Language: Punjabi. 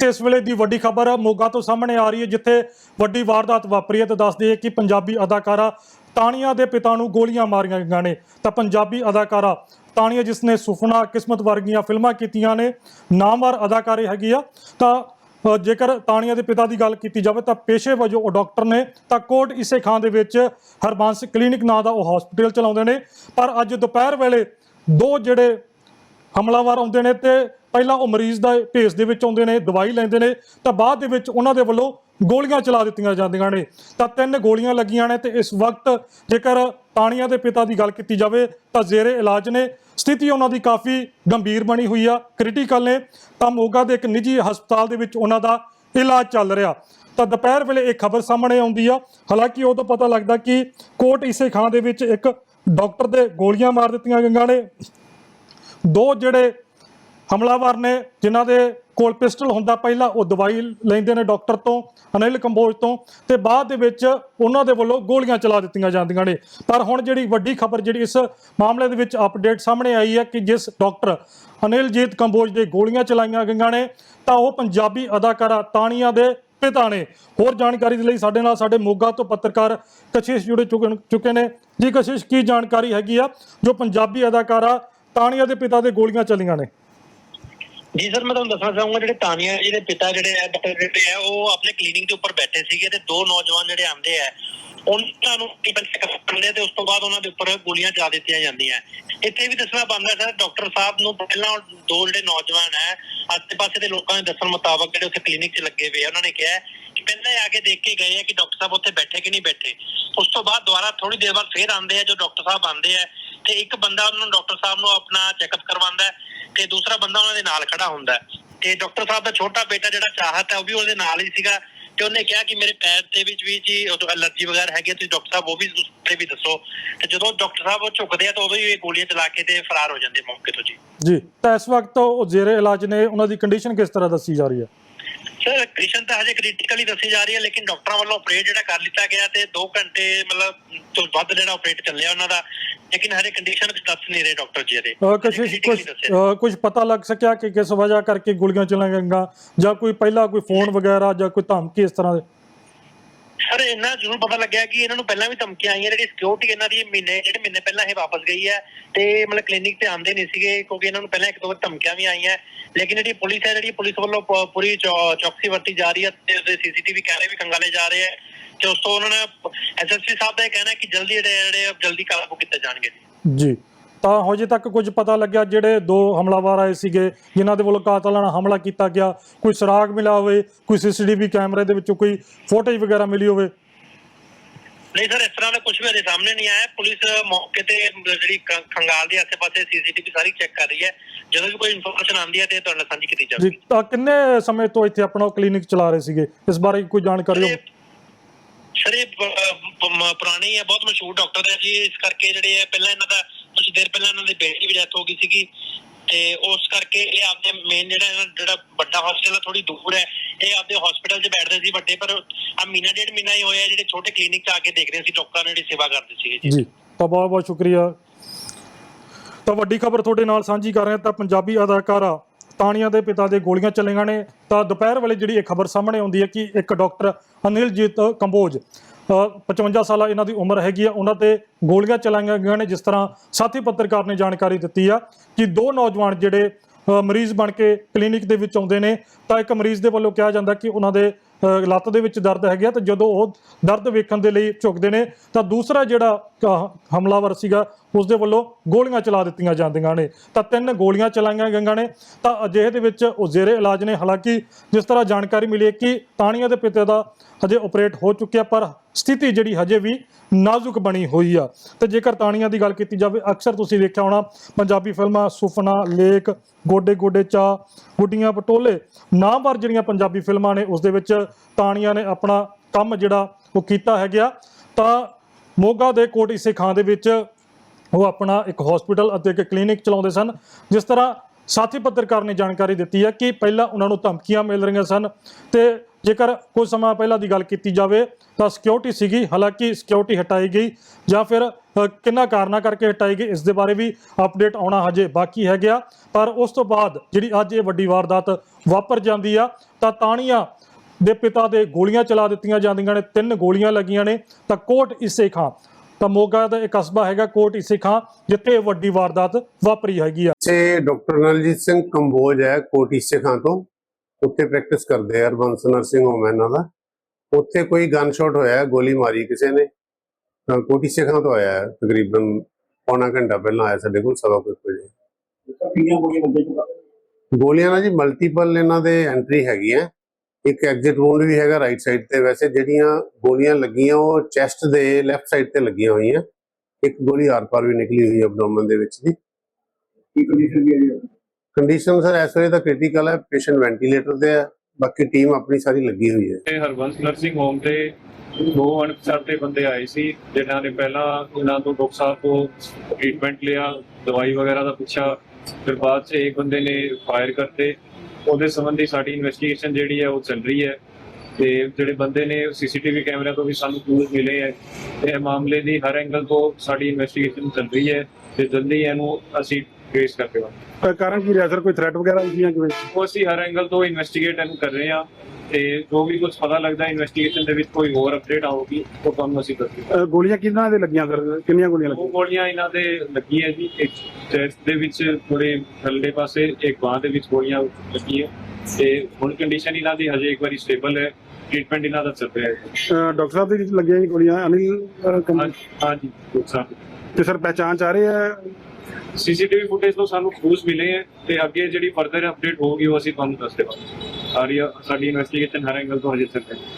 ਤੇ ਇਸ ਵੇਲੇ ਦੀ ਵੱਡੀ ਖਬਰ ਮੋਗਾ ਤੋਂ ਸਾਹਮਣੇ ਆ ਰਹੀ ਹੈ, ਜਿੱਥੇ ਵੱਡੀ ਵਾਰਦਾਤ ਵਾਪਰੀ ਹੈ ਤੇ ਦੱਸ ਹੈ ਕਿ ਪੰਜਾਬੀ ਅਦਾਕਾਰਾ ਤਾਨੀਆ ਦੇ ਪਿਤਾ ਨੂੰ ਗੋਲੀਆਂ ਮਾਰੀਆਂ ਗਈਆਂ ਨੇ। ਤਾਂ ਪੰਜਾਬੀ ਅਦਾਕਾਰਾ ਤਾਨੀਆ ਜਿਸ ਨੇ ਸੁਫਨਾ ਕਿਸਮਤ ਵਰਗੀਆਂ ਫਿਲਮਾਂ ਕੀਤੀਆਂ ਨੇ, ਨਾਮਵਰ ਅਦਾਕਾਰੀ ਹੈਗੀ ਆ। ਤਾਂ ਜੇਕਰ ਤਾਨੀਆ ਦੇ ਪਿਤਾ ਦੀ ਗੱਲ ਕੀਤੀ ਜਾਵੇ ਤਾਂ ਪੇਸ਼ੇ ਵਜੋਂ ਉਹ ਡਾਕਟਰ ਨੇ, ਤਾਂ ਕੋਟ ਇਸੇ ਖਾਂ ਦੇ ਵਿੱਚ ਹਰਬੰਸ ਕਲੀਨਿਕ ਨਾਂ ਦਾ ਉਹ ਹਸਪੀਟਲ ਚਲਾਉਂਦੇ ਨੇ। ਪਰ ਅੱਜ ਦੁਪਹਿਰ ਵੇਲੇ ਦੋ ਜਿਹੜੇ ਹਮਲਾਵਰ ਆਉਂਦੇ ਨੇ ਤੇ ਪਹਿਲਾਂ ਉਹ ਮਰੀਜ਼ ਦਾ ਭੇਸ ਦੇ ਵਿੱਚ ਆਉਂਦੇ ਨੇ, ਦਵਾਈ ਲੈਂਦੇ ਨੇ, ਤਾਂ ਬਾਅਦ ਦੇ ਵਿੱਚ ਉਹਨਾਂ ਦੇ ਵੱਲੋਂ ਗੋਲੀਆਂ ਚਲਾ ਦਿੱਤੀਆਂ ਜਾਂਦੀਆਂ ਨੇ। ਤਾਂ ਤਿੰਨ ਗੋਲੀਆਂ ਲੱਗੀਆਂ ਨੇ ਤੇ ਇਸ ਵਕਤ ਜੇਕਰ ਪਾਣੀਆਂ ਦੇ ਪਿਤਾ ਦੀ ਗੱਲ ਕੀਤੀ ਜਾਵੇ, ਤਾਂ ਜ਼ੇਰੇ ਇਲਾਜ ਨੇ। ਸਥਿਤੀ ਉਹਨਾਂ ਦੀ ਕਾਫੀ ਗੰਭੀਰ ਬਣੀ ਹੋਈ ਆ ਕ੍ਰਿਟੀਕਲ ਨੇ। ਤਾਂ ਮੋਗਾ ਦੇ ਇੱਕ ਨਿੱਜੀ ਹਸਪਤਾਲ ਦੇ ਵਿੱਚ ਉਹਨਾਂ ਦਾ ਇਲਾਜ ਚੱਲ ਰਿਹਾ। ਤਾਂ ਦੁਪਹਿਰ ਵੇਲੇ ਇਹ ਖਬਰ ਸਾਹਮਣੇ ਆਉਂਦੀ ਆ। ਹਾਲਾਂਕਿ ਉਦੋਂ ਪਤਾ ਲੱਗਦਾ ਕਿ ਕੋਟ ਇਸੇ ਖਾਂ ਦੇ ਵਿੱਚ ਇੱਕ ਡਾਕਟਰ ਦੇ ਗੋਲੀਆਂ ਮਾਰ ਦਿੱਤੀਆਂ ਗਈਆਂ ਨੇ। ਦੋ ਜਿਹੜੇ ਹਮਲਾਵਰ ਨੇ ਜਿਨ੍ਹਾਂ ਦੇ ਕੋਲ ਪਿਸਟਲ ਹੁੰਦਾ ਪਹਿਲਾਂ ਉਹ ਦਵਾਈ ਲੈਂਦੇ ਨੇ ਡਾਕਟਰ ਤੋਂ, ਅਨਿਲ ਕੰਬੋਜ ਤੋਂ ਤੇ ਬਾਅਦ ਦੇ ਵਿੱਚ ਉਹਨਾਂ ਦੇ ਵੱਲੋਂ ਗੋਲੀਆਂ ਚਲਾ ਦਿੱਤੀਆਂ ਜਾਂਦੀਆਂ ਨੇ। ਪਰ ਹੁਣ ਜਿਹੜੀ ਵੱਡੀ ਖਬਰ ਜਿਹੜੀ ਇਸ ਮਾਮਲੇ ਦੇ ਵਿੱਚ ਅਪਡੇਟ ਸਾਹਮਣੇ ਆਈ ਹੈ ਕਿ ਜਿਸ ਡਾਕਟਰ ਅਨਿਲਜੀਤ ਕੰਬੋਜ ਦੇ ਗੋਲੀਆਂ ਚਲਾਈਆਂ ਗਈਆਂ ਨੇ, ਤਾਂ ਉਹ ਪੰਜਾਬੀ ਅਦਾਕਾਰਾ ਤਾਨੀਆ ਦੇ ਪਿਤਾ ਨੇ। ਹੋਰ ਜਾਣਕਾਰੀ ਦੇ ਲਈ ਸਾਡੇ ਨਾਲ ਸਾਡੇ ਮੋਗਾ ਤੋਂ ਪੱਤਰਕਾਰ ਕਸ਼ਿਸ਼ ਜੁੜੇ ਚੁੱਕੇ ਚੁੱਕੇ ਨੇ। ਜੀ ਕਸ਼ਿਸ਼, ਕੀ ਜਾਣਕਾਰੀ ਹੈਗੀ ਆ ਜੋ ਪੰਜਾਬੀ ਅਦਾਕਾਰਾ ਤਾਨੀਆ ਦੇ ਪਿਤਾ ਦੇ ਗੋਲੀਆਂ ਚੱਲੀਆਂ ਨੇ? ਜੀ ਸਰ, ਮੈਂ ਤੁਹਾਨੂੰ ਦੱਸਣਾ ਚਾਹੂੰਗਾ ਜਿਹੜੇ ਤਾਨੀਆ ਜੀ ਦੇ ਪਿਤਾ ਜਿਹੜੇ ਆ ਜਿਹੜੇ ਆ, ਉਹ ਆਪਣੇ ਕਲੀਨਿਕ ਦੇ ਉੱਪਰ ਬੈਠੇ ਸੀਗੇ ਤੇ ਦੋ ਨੌਜਵਾਨ ਜਿਹੜੇ ਆਂਦੇ ਆ, ਉਹਨਾਂ ਨੂੰ ਟੀਪਨ ਕਰਦੇ ਤੇ ਉਸ ਤੋਂ ਬਾਅਦ ਉਹਨਾਂ ਦੇ ਉੱਪਰ ਗੋਲੀਆਂ ਚਲਾ ਦਿੱਤੀਆਂ ਜਾਂਦੀਆਂ। ਇੱਥੇ ਵੀ ਦੱਸਣਾ ਬੰਦਾ ਸਰ, ਡਾਕਟਰ ਸਾਹਿਬ ਨੂੰ ਪਹਿਲਾਂ ਦੋ ਜਿਹੜੇ ਨੌਜਵਾਨ ਹੈ ਆਸ-ਪਾਸੇ ਦੇ ਲੋਕਾਂ ਦੇ ਦੱਸਣ ਮੁਤਾਬਕ ਜਿਹੜੇ ਉੱਥੇ ਕਲੀਨਿਕ 'ਚ ਲੱਗੇ ਹੋਏ ਆ, ਉਹਨਾਂ ਨੇ ਕਿਹਾ ਕਿ ਪਹਿਲਾਂ ਆ ਕੇ ਦੇਖ ਕੇ ਗਏ ਆ ਕਿ ਡਾਕਟਰ ਸਾਹਿਬ ਉੱਥੇ ਬੈਠੇ ਕਿ ਨਹੀਂ ਬੈਠੇ। ਉਸ ਤੋਂ ਬਾਅਦ ਦੁਬਾਰਾ ਥੋੜੀ ਦੇਰ ਬਾਅਦ ਫੇਰ ਆਉਂਦੇ ਆ, ਜੋ ਡਾਕਟਰ ਸਾਹਿਬ ਆਉਂਦੇ ਆ ਤੇ ਇੱਕ ਬੰਦਾ ਉਹਨਾਂ ਨੂੰ ਡਾਕਟਰ ਸਾਹਿਬ ਨੂੰ ਆਪਣਾ ਚੈੱਕਅਪ ਕਰਵਾਉਂਦਾ ਤੇ ਦੂਸਰਾ ਬੰਦਾ ਉਹਨਾਂ ਦੇ ਨਾਲ ਖੜਾ ਹੁੰਦਾ ਤੇ ਡਾਕਟਰ ਸਾਹਿਬ ਦਾ ਛੋਟਾ ਬੇਟਾ ਜਿਹੜਾ ਚਾਹਤ ਹੈ, ਉਹ ਵੀ ਉਹਦੇ ਨਾਲ ਹੀ ਸੀਗਾ ਤੇ ਉਹਨੇ ਕਿਹਾ ਕਿ ਮੇਰੇ ਪੈਰ ਤੇ ਵਿੱਚ ਵੀ ਜੀ ਅਲਰਜੀ ਵਗੈਰਾ ਹੈਗੀ ਹੈ, ਤੁਸੀਂ ਡਾਕਟਰ ਸਾਹਿਬ ਉਹ ਵੀ ਉਸ ਤੇ ਵੀ ਦੱਸੋ। ਤੇ ਜਦੋਂ ਡਾਕਟਰ ਸਾਹਿਬ ਉਹ ਝੁਕਦੇ ਆ ਤਾਂ ਉਦੋਂ ਹੀ ਇਹ ਗੋਲੀਆਂ ਚਲਾ ਕੇ ਤੇ ਫਰਾਰ ਹੋ ਜਾਂਦੇ ਮੌਕੇ ਤੋਂ ਜੀ। ਜੀ, ਤਾਂ ਇਸ ਵਕਤ ਉਹ ਜ਼ੇਰੇ ਇਲਾਜ ਨੇ ਉਹਨਾਂ ਦੀ ਕੰਡੀਸ਼ਨ ਕਿਸ ਤਰ੍ਹਾਂ ਦੱਸੀ ਜਾ ਰਹੀ ਹੈ? ਸਰ ਕ੍ਰਿਸ਼ਨ ਤਾਂ ਹਜੇ ਕ੍ਰਿਟੀਕਲੀ ਦੱਸੀ ਜਾ ਰਹੀ ਹੈ ਲੇਕਿਨ ਡਾਕਟਰਾਂ ਵੱਲੋਂ ਆਪਰੇਟ ਜਿਹੜਾ ਕਰ ਲਿੱਤਾ ਗਿਆ ਤੇ 2 ਘੰਟੇ ਮਤਲਬ ਤੋਂ ਵੱਧ ਜਿਹੜਾ ਆਪਰੇਟ ਚੱਲਿਆ ਉਹਨਾਂ ਦਾ ਲੇਕਿਨ ਹਜੇ ਕੰਡੀਸ਼ਨ ਦੱਸ ਨਹੀਂ ਰਹੇ ਡਾਕਟਰ ਜੀ ਕਸ਼ਿਸ਼ ਕੁਝ ਅ, ਕੁਝ ਪਤਾ ਲੱਗ ਸਕਿਆ ਕਿ ਕਿਸ ਵਜ੍ਹਾ ਕਰਕੇ ਗੋਲੀਆਂ ਚਲਾਈਆਂ ਜਾਂ ਕੋਈ ਪਹਿਲਾਂ ਕੋਈ ਫੋਨ ਵਗੈਰਾ ਜਾਂ ਕੋਈ ਧਮਕੀ ਇਸ ਤਰ੍ਹਾਂ ਦੇ? ਸਰ ਇਹਨਾਂ ਜ਼ਰੂਰ ਪਤਾ ਲੱਗਿਆ ਕਿ ਇਹਨਾਂ ਨੂੰ ਪਹਿਲਾਂ ਵੀ ਧਮਕੀਆਂ ਆਈਆਂ, ਜਿਹੜੀ ਸਿਕਿਉਰਿਟੀ ਇਹਨਾਂ ਦੀ ਮਹੀਨੇ, ਜਿਹੜੇ ਮਹੀਨੇ ਪਹਿਲਾਂ ਇਹ ਵਾਪਸ ਗਈ ਹੈ ਤੇ ਮਤਲਬ ਕਲੀਨਿਕ ਤੇ ਆਉਂਦੇ ਨਹੀਂ ਸੀਗੇ ਕਿਉਂਕਿ ਇਹਨਾਂ ਨੂੰ ਪਹਿਲਾਂ ਇੱਕ ਦੋ ਵਾਰ ਧਮਕੀਆਂ ਵੀ ਆਈਆਂ। ਲੇਕਿਨ ਜਿਹੜੀ ਪੁਲਿਸ ਹੈ, ਜਿਹੜੀ ਪੁਲਿਸ ਵੱਲੋਂ ਪ- ਪੂਰੀ ਚੌ- ਚੌਕਸੀ ਵਰਤੀ ਜਾ ਰਹੀ ਹੈ ਤੇ ਉਹਦੇ ਸੀਸੀਟੀਵੀ ਕੈਮਰੇ ਵੀ ਖੰਗਾਲੇ ਜਾ ਰਹੇ ਹੈ ਤੇ ਉਸ ਤੋਂ ਉਹਨਾਂ ਨੇ ਐਸਐਸਪੀ ਸਾਹਿਬ ਦਾ ਇਹ ਕਹਿਣਾ ਹੈ ਕਿ ਜਲਦੀ ਜਿਹੜੇ ਜਿਹੜੇ ਜਲਦੀ ਕਾਬੂ ਕੀਤੇ ਜਾਣਗੇ। ਜੀ। ਤਾਂ ਹਜੇ ਤੱਕ ਕੁਝ ਪਤਾ ਲੱਗਿਆ ਜਿਹੜੇ ਦੋ ਹਮਲਾਵਰ ਆਏ ਸੀਗੇ ਜਿਨ੍ਹਾਂ ਦੇ ਵੱਲੋਂ ਕਾਤਲਾਨਾ ਹਮਲਾ ਕੀਤਾ ਗਿਆ। ਕੋਈ ਸੁਰਾਗ ਮਿਲਾ ਹੋਵੇ ਕੋਈ ਸੀਸੀਟੀਵੀ ਕੈਮਰੇ ਦੇ ਵਿੱਚੋਂ ਕੋਈ ਫੋਟੇਜ ਵਗੈਰਾ ਮਿਲੀ ਹੋਵੇ? ਨਹੀਂ ਸਰ ਇਸ ਤਰ੍ਹਾਂ ਦਾ ਕੁਝ ਵੀ ਅਜੇ ਸਾਹਮਣੇ ਨਹੀਂ ਆਇਆ। ਪੁਲਿਸ ਮੌਕੇ ਤੇ ਜਿਹੜੀ ਖੰਗਾਲ ਦੇ ਆਸ-ਪਾਸੇ ਸੀਸੀਟੀਵੀ ਸਾਰੀ ਚੈੱਕ ਕਰ ਰਹੀ ਹੈ। ਜਦੋਂ ਵੀ ਕੋਈ ਇਨਫੋਰਮੇਸ਼ਨ ਆਉਂਦੀ ਹੈ ਤੇ ਤੁਹਾਡੇ ਨਾਲ ਸਾਂਝੀ ਕੀਤੀ ਜੀ ਜਾਵੇਗੀ ਤਾਂ ਕਿੰਨੇ ਸਮੇਂ ਤੋਂ ਇੱਥੇ ਆਪਣਾ ਕਲੀਨਿਕ ਚਲਾ ਰਹੇ ਸੀਗੇ? ਇਸ ਬਾਰੇ ਕੋਈ ਜਾਣਕਾਰੀ ਹੋ ਸਰ ਇਹ ਪੁਰਾਣੇ ਹੈ ਬਹੁਤ ਮਸ਼ਹੂਰ ਡਾਕਟਰ ਹੈ ਜੀ। ਇਸ ਕਰਕੇ ਜਿਹੜੇ ਹੈ ਪਹਿਲਾਂ ਇਹਨਾਂ ਦਾ ਕੁਝ ਦੇਰ ਪਹਿਲਾਂ ਇਹਨਾਂ ਦੀ ਬੇਟੀ ਵੀ ਡੈਥ ਹੋ ਗਈ ਸੀਗੀ ਤੇ ਉਸ ਕਰਕੇ ਇਹ ਆਪਦੇ ਮੇਨ ਜਿਹੜਾ ਇਹਨਾਂ ਦਾ ਜਿਹੜਾ ਵੱਡਾ ਹਸਪੀਟਲ ਹੈ ਥੋੜੀ ਦੂਰ ਹੈ। ਇਹ ਆਪਦੇ ਹਸਪੀਟਲ 'ਚ ਬੈਠਦੇ ਸੀ ਵੱਡੇ, ਪਰ ਆ ਮਹੀਨਾ, ਡੇਢ ਮਹੀਨਾ ਹੀ ਹੋਇਆ, ਜਿਹੜੇ ਛੋਟੇ ਕਲੀਨਿਕ 'ਚ ਆ ਕੇ ਦੇਖ ਰਹੇ ਸੀ ਡਾਕਟਰ ਨੇ ਜਿਹੜੀ ਸੇਵਾ ਕਰਦੇ ਸੀਗੇ ਜੀ। ਜੀ, ਤਾਂ ਬਹੁਤ ਬਹੁਤ ਸ਼ੁਕਰੀਆ। ਤਾਂ ਵੱਡੀ ਖਬਰ ਤੁਹਾਡੇ ਨਾਲ ਸਾਂਝੀ ਕਰ ਰਹੇ ਹਾਂ ਤਾਂ ਪੰਜਾਬੀ ਅਦਾਕਾਰਾ ਤਾਣੀਆਂ ਦੇ ਪਿਤਾ ਦੇ ਗੋਲੀਆਂ ਚੱਲੀਆਂ ਨੇ। ਤਾਂ ਦੁਪਹਿਰ ਵੇਲੇ ਜਿਹੜੀ ਇਹ ਖਬਰ ਸਾਹਮਣੇ ਆਉਂਦੀ ਹੈ ਕਿ ਇੱਕ ਡਾਕਟਰ ਅਨਿਲਜੀਤ ਕੰਬੋਜ 55 ਸਾਲਾ ਇਹਨਾਂ ਦੀ ਉਮਰ ਹੈਗੀ ਆ। ਉਹਨਾਂ ਤੇ ਗੋਲੀਆਂ ਚਲਾਈਆਂ ਗਈਆਂ ਨੇ, ਜਿਸ ਤਰ੍ਹਾਂ ਸਾਥੀ ਪੱਤਰਕਾਰ ਨੇ ਜਾਣਕਾਰੀ ਦਿੱਤੀ ਆ ਕਿ ਦੋ ਨੌਜਵਾਨ ਜਿਹੜੇ ਮਰੀਜ਼ ਬਣ ਕੇ ਕਲੀਨਿਕ ਦੇ ਵਿੱਚ ਆਉਂਦੇ ਨੇ। ਤਾਂ ਇੱਕ ਮਰੀਜ਼ ਦੇ ਵੱਲੋਂ ਕਿਹਾ ਜਾਂਦਾ ਕਿ ਉਹਨਾਂ ਦੇ ਲੱਤ ਦੇ ਵਿੱਚ ਦਰਦ ਹੈਗਾ ਤੇ ਜਦੋਂ ਉਹ ਦਰਦ ਵੇਖਣ ਦੇ ਲਈ ਝੁਕਦੇ ਨੇ, ਤਾਂ ਦੂਸਰਾ ਜਿਹੜਾ ਹਮਲਾਵਰ ਸੀਗਾ ਉਸ ਦੇ ਵੱਲੋਂ ਗੋਲੀਆਂ ਚਲਾ ਦਿੱਤੀਆਂ ਜਾਂਦੀਆਂ ਨੇ। ਤਾਂ ਤਿੰਨ ਗੋਲੀਆਂ ਚਲਾਈਆਂ ਗਈਆਂ ਨੇ। ਤਾਂ ਅਜਿਹੇ ਦੇ ਵਿੱਚ ਉਹ ਜ਼ੇਰੇ ਇਲਾਜ ਨੇ। ਹਾਲਾਂਕਿ ਜਿਸ ਤਰ੍ਹਾਂ ਜਾਣਕਾਰੀ ਮਿਲੀ ਹੈ ਕਿ ਤਾਣੀਆਂ ਦੇ ਪਿਤਾ ਦਾ ਹਜੇ ਆਪਰੇਟ ਹੋ ਚੁੱਕਿਆ, ਪਰ ਸਥਿਤੀ ਜਿਹੜੀ ਹਜੇ ਵੀ ਨਾਜ਼ੁਕ ਬਣੀ ਹੋਈ ਆ। ਤੇ ਜੇਕਰ ਤਾਣੀਆਂ ਦੀ ਗੱਲ ਕੀਤੀ ਜਾਵੇ, ਅਕਸਰ ਤੁਸੀਂ ਵੇਖਿਆ ਹੋਣਾ, ਪੰਜਾਬੀ ਫਿਲਮਾਂ ਸੁਫਨਾ, ਲੇਖ ਗੋਡੇ ਗੋਡੇ ਚਾ ਗੁੱਡੀਆਂ ਪਟੋਲੇ। ਨਾਮਵਰ ਜਿਹੜੀਆਂ ਪੰਜਾਬੀ ਫਿਲਮਾਂ ਨੇ, ਉਸ ਦੇ ਵਿੱਚ ਤਾਣੀਆਂ ਨੇ ਆਪਣਾ ਕੰਮ ਜਿਹੜਾ ਉਹ ਕੀਤਾ ਹੈਗਾ। ਤਾਂ ਮੋਗਾ ਦੇ ਕੋਟ ਇਸੇ ਖਾਂ ਦੇ ਵਿੱਚ ਉਹ ਆਪਣਾ ਇੱਕ ਹਸਪੀਟਲ ਅਤੇ ਇੱਕ ਕਲੀਨਿਕ ਚਲਾਉਂਦੇ ਸਨ, ਜਿਸ ਤਰ੍ਹਾਂ ਸਾਥੀ ਪੱਤਰਕਾਰ ਨੇ ਜਾਣਕਾਰੀ ਦਿੱਤੀ ਹੈ ਕਿ ਪਹਿਲਾਂ ਉਹਨਾਂ ਨੂੰ ਧਮਕੀਆਂ ਮਿਲ ਰਹੀਆਂ ਸਨ ਤੇ ਜੇਕਰ ਕੁਝ ਸਮਾਂ ਪਹਿਲਾਂ ਦੀ ਗੱਲ ਕੀਤੀ ਜਾਵੇ ਤਾਂ ਸਿਕਿਉਰਿਟੀ ਸੀਗੀ, ਹਾਲਾਂਕਿ ਸਿਕਿਉਰਿਟੀ ਹਟਾਈ ਗਈ ਜਾਂ ਫਿਰ ਕਿੰਨਾ ਕਾਰਨਾਂ ਕਰਕੇ ਹਟਾਈ ਗਈ, ਇਸ ਦੇ ਬਾਰੇ ਵੀ ਅਪਡੇਟ ਆਉਣਾ ਹਜੇ ਬਾਕੀ ਹੈ ਗਿਆ ਪਰ ਉਸ ਤੋਂ ਬਾਅਦ ਜਿਹੜੀ ਅੱਜ ਇਹ ਵੱਡੀ ਵਾਰਦਾਤ ਵਾਪਰ ਜਾਂਦੀ ਆ, ਤਾਂ ਤਾਣੀਆਂ ਦੇ ਪਿਤਾ ਦੇ ਗੋਲੀਆਂ ਚਲਾ ਦਿੱਤੀਆਂ ਜਾਂਦੀਆਂ ਨੇ, ਤਿੰਨ ਗੋਲੀਆਂ ਲੱਗੀਆਂ ਨੇ, ਤਾਂ ਕੋਟ ਇਸੇ ਖਾਂ। ਤਾਂ ਮੋਗਾ ਦਾ ਇੱਕ ਕਸਬਾ ਹੈਗਾ ਕੋਟ ਇਸੇ ਖਾਂ, ਜਿੱਥੇ ਇਹ ਵੱਡੀ ਵਾਰਦਾਤ ਵਾਪਰੀ ਹੈਗੀ ਆ। ਸੇ ਡਾਕਟਰ ਨਲਜੀਤ ਸਿੰਘ ਕੰਬੋਜ ਹੈ ਕੋਟ ਕੋਟੀ ਖਾਂ ਤੋਂ। ਉੱਥੇ ਪ੍ਰੈਕਟਿਸ ਕਰਦੇ ਆ ਹਰਬੰਸ ਨਰਸਿੰਗ ਹੋਮ ਹੈ ਇਹਨਾਂ ਦਾ। ਉੱਥੇ ਕੋਈ ਗਨ ਸ਼ਾਟ ਹੋਇਆ ਹੈ, ਗੋਲੀ ਮਾਰੀ ਕਿਸੇ ਨੇ। ਤਾਂ ਕੋਟੀ ਖਾਂ ਤੋਂ ਆਇਆ ਹੈ, ਤਕਰੀਬਨ ਪੌਣਾ ਘੰਟਾ ਪਹਿਲਾਂ ਆਇਆ ਸਾਡੇ ਕੋਲ ਸਵਾ ਕੁ ਇੱਕ ਵਜੇ। ਗੋਲੀਆਂ ਨਾਲ ਜੀ? ਮਲਟੀਪਲ ਇਹਨਾਂ ਦੇ ਐਂਟਰੀ ਹੈਗੀ ਹੈ ਇੱਕ ਐਗਜ਼ਿਟ ਵੂਨ ਵੀ ਹੈਗਾ ਰਾਈਟ ਸਾਈਡ ਤੇ। ਵੈਸੇ ਜਿਹੜੀਆਂ ਗੋਲੀਆਂ ਲੱਗੀਆਂ ਉਹ ਚੈਸਟ ਦੇ ਲੈਫਟ ਸਾਈਡ ਤੇ ਲੱਗੀਆਂ ਹੋਈਆਂ। ਇੱਕ ਗੋਲੀ ਆਰ-ਪਾਰ ਵੀ ਨਿਕਲੀ ਹੋਈ ਹੈ ਐਬਡੋਮਨ ਦੇ ਵਿੱਚ ਦੀ ਕੰਡੀਸ਼ਨ ਸਰ ਇਸ ਵੇਲੇ ਤਾਂ ਕ੍ਰਿਟੀਕਲ ਹੈ ਪੇਸ਼ੈਂਟ ਵੈਂਟੀਲੇਟਰ ਤੇ ਹੈ, ਬਾਕੀ ਟੀਮ ਆਪਣੀ ਸਾਰੀ ਲੱਗੀ ਹੋਈ ਹੈ। ਤੇ ਹਰਬੰਸ ਨਰਸਿੰਗ ਹੋਮ ਤੇ ਦੋ ਅਣਪਛਾਤੇ ਬੰਦੇ ਆਏ ਸੀ, ਜਿਨ੍ਹਾਂ ਨੇ ਪਹਿਲਾਂ ਇਹਨਾਂ ਤੋਂ ਡਾਕਟਰ ਸਾਹਿਬ ਤੋਂ ਟ੍ਰੀਟਮੈਂਟ ਲਿਆ, ਦਵਾਈ ਵਗੈਰਾ ਦਾ ਪੁੱਛਿਆ, ਫਿਰ ਬਾਅਦ 'ਚ ਇੱਕ ਬੰਦੇ ਨੇ ਫਾਇਰ ਕਰਤੇ। ਉਹਦੇ ਸੰਬੰਧੀ ਸਾਡੀ ਇਨਵੈਸਟੀਗੇਸ਼ਨ ਜਿਹੜੀ ਹੈ, ਉਹ ਚੱਲ ਰਹੀ ਹੈ। ਤੇ ਜਿਹੜੇ ਬੰਦੇ ਨੇ ਸੀਸੀਟੀਵੀ ਕੈਮਰਿਆਂ ਤੋਂ ਵੀ ਸਾਨੂੰ ਕਲੂਜ਼ ਮਿਲੇ ਹੈ ਤੇ ਇਹ ਮਾਮਲੇ ਦੀ ਹਰ ਐਂਗਲ ਤੋਂ ਸਾਡੀ ਇਨਵੈਸਟੀਗੇਸ਼ਨ ਚੱਲ ਰਹੀ ਹੈ ਤੇ ਜਲਦੀ ਇਹਨੂੰ ਅਸੀਂ ਫੇਸ ਕਰਕੇ ਵਾਂ ਅਹ ਕਾਰਨ ਕੀ ਰਿਹਾ ਸਰ? ਕੋਈ ਥ੍ਰੈਟ ਵਗੈਰਾ ਸੀ ਜਾਂ ਕਿਵੇਂ? ਉਹ ਅਸੀਂ ਹਰ ਐਂਗਲ ਤੋਂ ਇਨਵੈਸਟੀਗੇਟ ਕਰ ਰਹੇ ਹਾਂ ਤੇ ਜੋ ਵੀ ਕੁਝ ਪਤਾ ਲੱਗਦਾ ਇਨਵੈਸਟੀਗੇਸ਼ਨ ਦੇ ਵਿੱਚ ਕੋਈ ਹੋਰ ਅਪਡੇਟ ਆਊਗੀ ਉਹ ਤੁਹਾਨੂੰ ਅਸੀਂ ਦੱਸਾਂਗੇ ਅਹ ਗੋਲੀਆਂ ਕਿੰਨਾਂ ਦੇ ਲੱਗੀਆਂ ਸਰ? ਕਿੰਨੀਆਂ ਗੋਲੀਆਂ ਉਹ ਲੱਗੀਆਂ ਗੋਲੀਆਂ ਇਹਨਾਂ ਦੇ ਲੱਗੀ ਹੈ ਜੀ। ਇੱਕ ਚੈਸਟ ਦੇ ਵਿੱਚ ਥੋੜੇ ਥੱਲੇ ਪਾਸੇ ਇੱਕ ਬਾਹ ਦੇ ਵਿੱਚ ਗੋਲੀਆਂ ਲੱਗੀ ਹੈ ਤੇ ਹੁਣ ਕੰਡੀਸ਼ਨ ਇਹਨਾਂ ਦੀ ਹਜੇ ਇੱਕ ਵਾਰੀ ਸਟੇਬਲ ਹੈ। ਟ੍ਰੀਟਮੈਂਟ ਇਹਨਾਂ ਦਾ ਚੱਲ ਰਿਹਾ ਹੈ। ਅਹ ਡਾਕਟਰ ਸਾਹਿਬ ਦੇ ਵਿੱਚ ਲੱਗੀਆਂ ਜੀ ਗੋਲੀਆਂ ਅਨਿਲ ਅਹ, ਕਮ- ਹਾਂ- ਹਾਂਜੀ ਡਾਕਟਰ ਤੇ ਸਰ ਪਹਿਚਾਣ ਚ ਆ ਰਹੇ ਆ ਸੀਸੀਟੀਵੀ ਫੁਟੇਜ ਤੋਂ ਸਾਨੂੰ ਕਲੂਜ਼ ਮਿਲੇ ਹੈ ਤੇ ਅੱਗੇ ਜਿਹੜੀ ਫਰਦਰ ਅਪਡੇਟ ਹੋਊਗੀ ਉਹ ਅਸੀਂ ਤੁਹਾਨੂੰ ਦੱਸ ਦੇਵਾਂਗੇ ਸਾਰੀ ਸਾਡੀ ਇਨਵੈਸਟੀਗੇਸ਼ਨ ਹਰ ਐਂਗਲ ਤੋਂ ਹਜੇ ਚੱਲ ਰਹੀ ਹੈ।